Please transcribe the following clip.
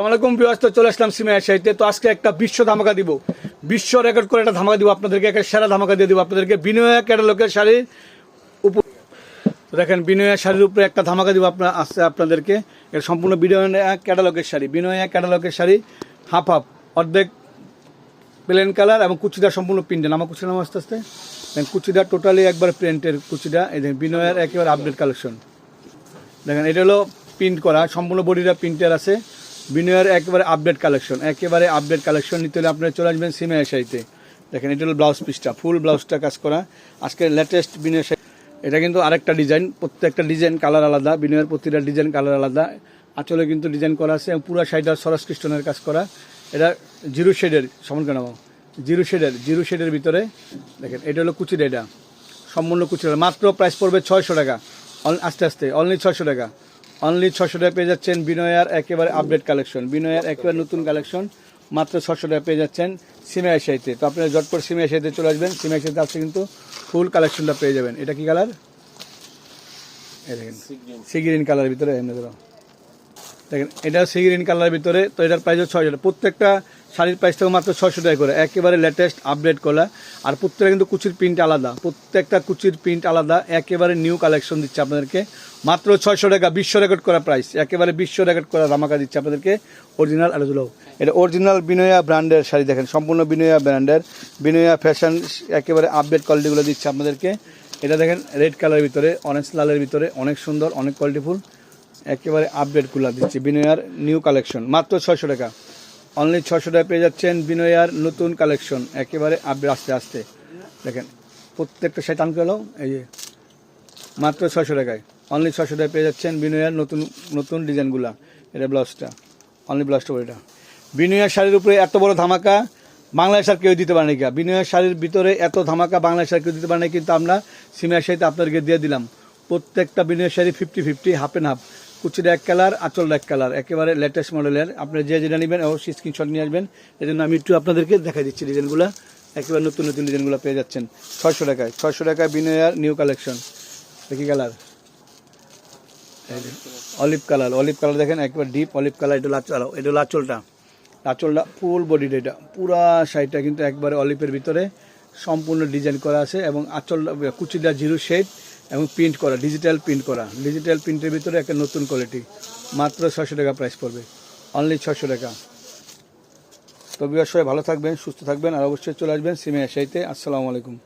আসসালামাইকুম বিবাস তো চলে আসলাম সিমে সাইতে তো আজকে একটা বিশ্ব ধামাকা দিব। বিশ্ব রেকর্ড করে একটা ধামাকা দিব আপনাদেরকে, একটা সেরা ধামাকা দিয়ে দিব আপনাদেরকে। বিনয়া ক্যাটালগের শাড়ির উপর দেখেন, বিনয়া শাড়ির উপরে একটা ধামাকা দিব আপনার আসছে আপনাদেরকে। এটা সম্পূর্ণ বিনয়া ক্যাটালগের শাড়ি, বিনয়া ক্যাটালগের শাড়ি হাফ হাফ অর্ধেক প্লেন কালার এবং কুচিদার সম্পূর্ণ প্রিন্টের আমার কুচিদার নাম আস্তে আস্তে। দেখেন কুচিদার টোটালি একবার প্রিন্টের কুচিদা। এই দেখেন, বিনয়ের একেবারে আপডেট কালেকশন দেখেন, এটা হলো প্রিন্ট করা, সম্পূর্ণ বডিটা প্রিন্টের আছে। বিনয়ের একেবারে আপডেট কালেকশন একেবারে আপডেট কালেকশন নিতে হলে আপনারা চলে আসবেন সিমে এসাইতে দেখেন, এটা হলো ব্লাউজ পিসটা ফুল ব্লাউজটা কাজ করা। আজকে লেটেস্ট বিনয় শাড়ি এটা কিন্তু আরেকটা ডিজাইন প্রত্যেকটা ডিজাইন কালার আলাদা, বিনয়ের প্রতিটা ডিজাইন কালার আলাদা। আঁচলে কিন্তু ডিজাইন করা আছে এবং পুরো শাড়িটা সরস কৃষ্ণনের কাজ করা। এটা জিরো শেডের সমান কেন জিরো শেডের জিরো শেডের ভিতরে, দেখেন, এটা হলো কুচির এটা। সম্পূর্ণ কুচির মাত্র প্রাইস পড়বে ছয়শো টাকা। আস্তে আস্তে অনলি ছয়শো টাকা। অনলি ছশো টাকা পেয়ে যাচ্ছেন বিনয়ার একেবারে আপডেট কালেকশন বিনয়ার একেবারে নতুন কালেকশন মাত্র ছশো টাকা পেয়ে যাচ্ছেন সিমে আশাইতে তো আপনারা জটপট সিমে আশাইতে চলে আসবেন। সিমে আশাইতে আসছে কিন্তু ফুল কালেকশনটা পেয়ে যাবেন। এটা কি কালার সিগ্রিন কালারের ভিতরে দেখেন, এটা সিগ্রিন কালারের ভিতরে, তো এটার প্রাইস ছয় প্রত্যেকটা শাড়ির প্রাইস থেকে মাত্র ছয়শো টাকা করে। একেবারে লেটেস্ট আপডেট করা আর প্রত্যেকটা কিন্তু কুচির প্রিন্ট আলাদা। প্রত্যেকটা কুচির প্রিন্ট আলাদা। একেবারে নিউ কালেকশন দিচ্ছে আপনাদেরকে। মাত্র ছয়শো টাকা, বিশ্ব রেকর্ড করা প্রাইস একেবারে বিশ্ব রেকর্ড করা ধামাকা দিচ্ছে আপনাদেরকে। অরিজিনাল হলো এটা অরিজিনাল বিনয়া ব্র্যান্ডের শাড়ি দেখেন। সম্পূর্ণ বিনয়া ব্র্যান্ডের বিনয়া ফ্যাশন একেবারে আপডেট কোয়ালিটিগুলো দিচ্ছে আপনাদেরকে। এটা দেখেন রেড কালারের ভিতরে অরেঞ্জ লালের ভিতরে। অনেক সুন্দর, অনেক কোয়ালিটিফুল একেবারে আপডেটগুলো দিচ্ছে বিনয়ার নিউ কালেকশন মাত্র ছয়শো টাকা। অনলি ছশো টাকা পেয়ে যাচ্ছেন বিনয়ার নতুন কালেকশন, একেবারে আপডেট আস্তে আস্তে। দেখেন, প্রত্যেকটা সেট আনতে হলো এই যে মাত্র ছশো টাকায়। অনলি ছশো টাকায় পেয়ে যাচ্ছেন বিনয়ার নতুন নতুন ডিজাইনগুলা, এটা ব্লাউজটা। অনলি ব্লাউজটা এটা। বিনয়ার শাড়ির উপরে এত বড় ধামাকা, বাংলাদেশ আর কেউ দিতে পারে না বিনয়ের শাড়ির ভিতরে এত ধামাকা, বাংলাদেশ আর কেউ দিতে পারে না কিন্তু আমরা সিমিয়ার শাড়িতে আপনাদেরকে দিয়ে দিলাম। প্রত্যেকটা বিনয়ের sari fifty fifty half and half কুচির এক কালার আঁচল এক কালার, একেবারে লেটেস্ট মডেলের আপনারা যে যেটা নেবেন, অবশ্যই স্ক্রিনশট নিয়ে আসবেন। এই জন্য আমি একটু আপনাদেরকে দেখা দিচ্ছি ডিজাইনগুলো। একেবারে নতুন নতুন ডিজাইনগুলো পেয়ে যাচ্ছেন। ছয়শো টাকায় ছয়শো টাকায় বিনয়ার নিউ কালেকশন দেখি colour olive colour olive colour দেখেন, একবার ডিপ অলিভ কালার এটা লাচল এটা লাচলটা আঁচলটা। ফুল বডিটা এটা পুরা শাড়িটা কিন্তু একবারে অলিভের ভিতরে সম্পূর্ণ ডিজাইন করা আছে এবং আঁচলটা কুচিটা জিরো শেড এবং প্রিন্ট করা ডিজিটাল প্রিন্ট করা। ডিজিটাল প্রিন্টের ভিতরে একটা নতুন কোয়ালিটি মাত্র ছশো টাকা প্রাইস পড়বে। অনলি ছশো টাকা। তবে সবাই ভালো থাকবেন, সুস্থ থাকবেন, আর অবশ্যই চলে আসবেন সিমে আসাইতে আসসালামু আলাইকুম।